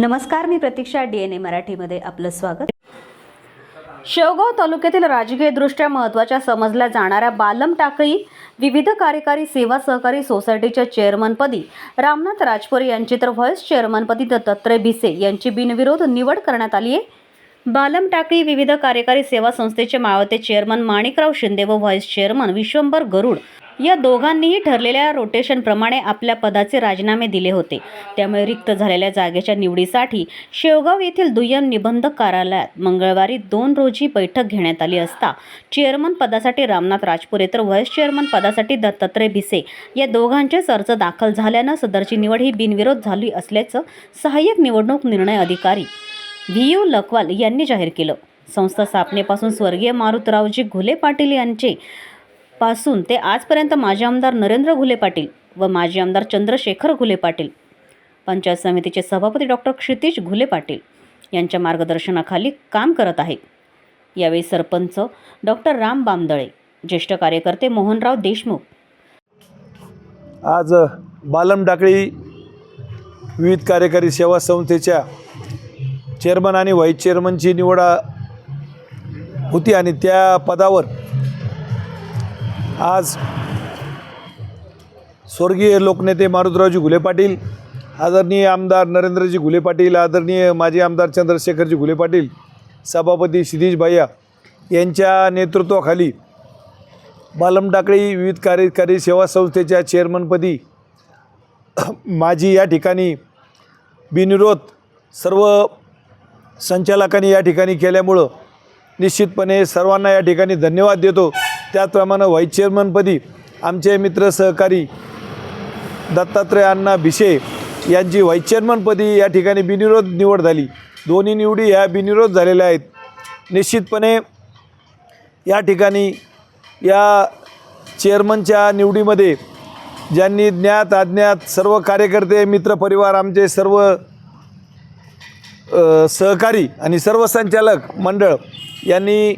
नमस्कार मी प्रतीक्षा D N ए मराठीमध्ये आपलं स्वागत. शेवगाव तालुक्यातील राजकीयदृष्ट्या महत्त्वाच्या समजल्या जाणाऱ्या बालम टाकळी विविध कार्यकारी सेवा सहकारी सोसायटीच्या चेअरमनपदी रामनाथ राजपुरे यांची तर व्हाईस चेअरमनपदी दत्तात्रय भिसे यांची बिनविरोध निवड करण्यात आली आहे. बालम टाकळी विविध कार्यकारी सेवा संस्थेचे मावते चेअरमन माणिकराव शिंदे व व्हाईस चेअरमन विश्वंभर गरुड या दोघांनीही ठरलेल्या रोटेशनप्रमाणे आपल्या पदाचे राजीनामे दिले होते. त्यामुळे रिक्त झालेल्या जागेच्या निवडीसाठी शेवगाव येथील दुय्यम निबंधक कार्यालयात मंगळवारी दोन रोजी बैठक घेण्यात आली असता चेअरमन पदासाठी रामनाथ राजपुरे तर व्हाईस चेअरमन पदासाठी दत्तात्रय भिसे या दोघांचेच अर्ज दाखल झाल्यानं सदरची निवड ही बिनविरोध झाली असल्याचं सहाय्यक निवडणूक निर्णय अधिकारी व्ही यू लखवाल यांनी जाहीर केलं. संस्था स्थापनेपासून स्वर्गीय मारुतरावजी घुले पाटील यांचे पासून ते आजपर्यंत माजी आमदार नरेंद्र घुले पाटील व माजी आमदार चंद्रशेखर घुले पाटील. पंचायत समितीचे सभापती डॉक्टर क्षितिज घुले पाटील यांच्या मार्गदर्शनाखाली काम करत आहेत. यावेळी सरपंच डॉक्टर राम बामदळे ज्येष्ठ कार्यकर्ते मोहनराव देशमुख. आज बालम डाकळी विविध कार्यकारी सेवा संस्थेच्या चेअरमन आणि व्हाईस चेअरमनची निवड होती आणि त्या पदावर आज स्वर्गीय लोकनेते मारुतरावजी घुले पाटील आदरणीय आमदार नरेंद्रजी घुले पाटील आदरणीय माजी आमदार चंद्रशेखरजी घुले पाटील सभापती क्षितिज भैया यांच्या नेतृत्वाखाली बालम टाकळी विविध कार्यकारी सेवा संस्थेच्या चेअरमनपदी माझी या ठिकाणी बिनविरोध सर्व संचालकांनी या ठिकाणी केल्यामुळं निश्चितपणे सर्वांना या ठिकाणी धन्यवाद देतो. त्याचप्रमाणे व्हाईस चेअरमनपदी आमचे मित्र सहकारी दत्तात्रय अण्णा भिसे यांची व्हाईस चेअरमनपदी या ठिकाणी बिनविरोध निवड झाली. दोन्ही निवडी ह्या बिनविरोध झालेल्या आहेत. निश्चितपणे या ठिकाणी या चेअरमनच्या निवडीमध्ये ज्यांनी ज्ञात अज्ञात सर्व कार्यकर्ते मित्रपरिवार आमचे सर्व सहकारी आणि सर्व संचालक मंडळ यांनी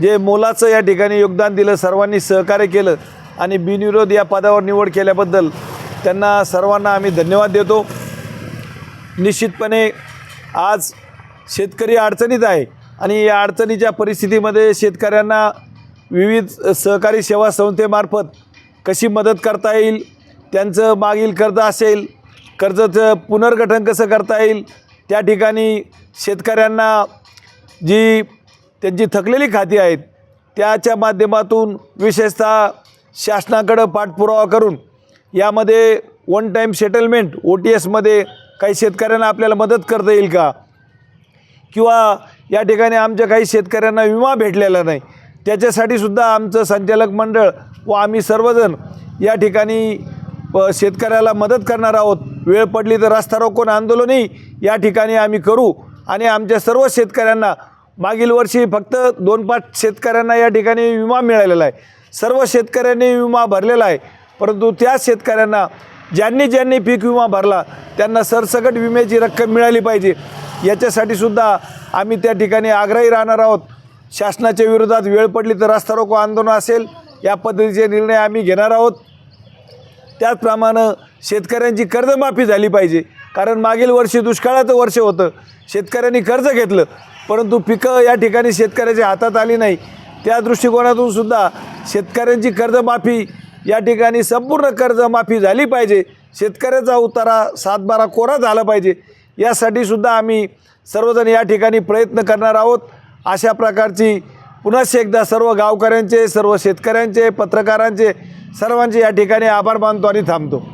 जे मोलाचं या ठिकाणी योगदान दिलं सर्वांनी सहकार्य केलं आणि बिनविरोध या पदावर निवड केल्याबद्दल त्यांना सर्वांना आम्ही धन्यवाद देतो. निश्चितपणे आज शेतकरी अडचणीत आहे आणि या अडचणीच्या परिस्थितीमध्ये शेतकऱ्यांना विविध सहकारी सेवा संस्थेमार्फत कशी मदत करता येईल त्यांचं मागील कर्ज असेल कर्जाचं पुनर्गठन कसं करता येईल त्या ठिकाणी शेतकऱ्यांना जी त्यांची थकलेली खाती आहेत त्याच्या माध्यमातून विशेषतः शासनाकडं पाठपुरावा करून यामध्ये one time settlement O T एसमध्ये काही शेतकऱ्यांना आपल्याला मदत करता येईल का? किंवा या ठिकाणी आमच्या काही शेतकऱ्यांना विमा भेटलेला नाही त्याच्यासाठी सुद्धा आमचं संचालक मंडळ व आम्ही सर्वजण या ठिकाणी प- शेतकऱ्याला मदत करणार आहोत. वेळ पडली तर रस्ता रोकोन आंदोलनही या ठिकाणी आम्ही करू आणि आमच्या सर्व शेतकऱ्यांना मागील वर्षी फक्त दोन पाच शेतकऱ्यांना या ठिकाणी विमा मिळालेला आहे. सर्व शेतकऱ्यांनी विमा भरलेला आहे. परंतु त्या शेतकऱ्यांना ज्यांनी ज्यांनी पीक विमा भरला त्यांना सरसकट विम्याची रक्कम मिळाली पाहिजे. याच्यासाठी सुद्धा आम्ही त्या ठिकाणी आग्रही राहणार आहोत. शासनाच्या विरोधात वेळ पडली तर रस्ता रोको आंदोलन असेल या पद्धतीचे निर्णय आम्ही घेणार आहोत. त्याचप्रमाणे शेतकऱ्यांची कर्जमाफी झाली पाहिजे. कारण मागील वर्षी दुष्काळाचं वर्ष होतं. शेतकऱ्यांनी कर्ज घेतलं. परंतु पिकं या ठिकाणी शेतकऱ्याच्या हातात आली नाही. त्या दृष्टिकोनातून सुद्धा शेतकऱ्यांची कर्जमाफी या ठिकाणी संपूर्ण कर्जमाफी झाली पाहिजे. शेतकऱ्याचा उतारा सातबारा कोरा झाला पाहिजे. यासाठी सुद्धा आम्ही सर्वजण या ठिकाणी प्रयत्न करणार आहोत. अशा प्रकारची पुन्हा एकदा सर्व गावकऱ्यांचे सर्व शेतकऱ्यांचे पत्रकारांचे सर्वांचे या ठिकाणी आभार मानतो आणि थांबतो.